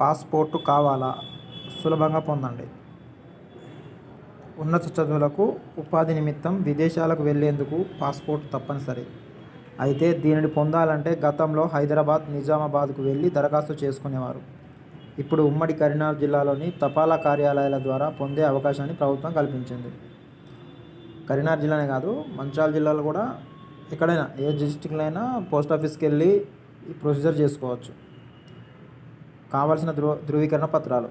Passport కావాలా? సులభంగా పొందండి. ఉన్నత చదువులకు ఉపాధి నిమిత్తం విదేశాలకు వెళ్ళేందుకు పాస్పోర్ట్ తప్పనిసరి. అయితే దీనిని పొందాలంటే గతంలో హైదరాబాద్ నిజామాబాద్కు వెళ్ళి దరఖాస్తు చేసుకునేవారు. ఇప్పుడు ఉమ్మడి కరీంనగర్ జిల్లాలోని తపాలా కార్యాలయాల ద్వారా పొందే అవకాశాన్ని ప్రభుత్వం కల్పించింది. కరీంనగర్ జిల్లానే కాదు మంచిర్యాల జిల్లాలో కూడా ఎక్కడైనా ఏ డిస్టిక్లో అయినా పోస్ట్ ఆఫీస్కి వెళ్ళి ఈ ప్రొసీజర్ చేసుకోవచ్చు. కావలసిన ధృవ ధృవీకరణ పత్రాలు.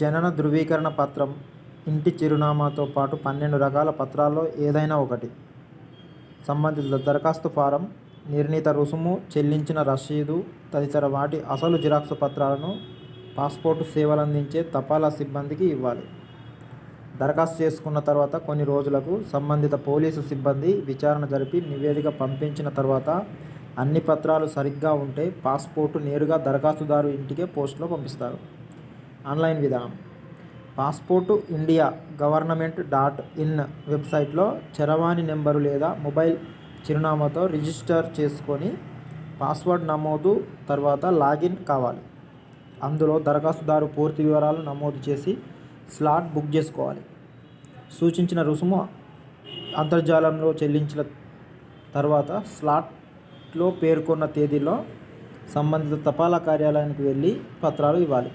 జనన ధృవీకరణ పత్రం ఇంటి చిరునామాతో పాటు పన్నెండు రకాల పత్రాల్లో ఏదైనా ఒకటి. సంబంధిత దరఖాస్తు ఫారం నిర్ణీత రుసుము చెల్లించిన రసీదు తదితర వాటి అసలు జిరాక్స్ పత్రాలను పాస్పోర్టు సేవలు అందించే తపాలా సిబ్బందికి ఇవ్వాలి. దరఖాస్తు చేసుకున్న తర్వాత కొన్ని రోజులకు సంబంధిత పోలీసు సిబ్బంది విచారణ జరిపి నివేదిక పంపించిన తర్వాత అన్ని పత్రాలు సరిగ్గా ఉంటే పాస్పోర్టు నేరుగా దరఖాస్తుదారు ఇంటికే పోస్టులో పంపిస్తారు. ఆన్లైన్ విధానం. Passport India government dot in వెబ్సైట్లో చరవాణి నెంబరు లేదా మొబైల్ చిరునామాతో రిజిస్టర్ చేసుకొని పాస్వర్డ్ నమోదు తర్వాత లాగిన్ కావాలి. అందులో దరఖాస్తుదారు పూర్తి వివరాలు నమోదు చేసి స్లాట్ బుక్ చేసుకోవాలి. సూచించిన రుసుము అంతర్జాలంలో చెల్లించిన తర్వాత స్లాట్ లో పేర్కొన్న తేదీలో సంబంధిత తపాలా కార్యాలయానికి వెళ్ళి పత్రాలు ఇవ్వాలి.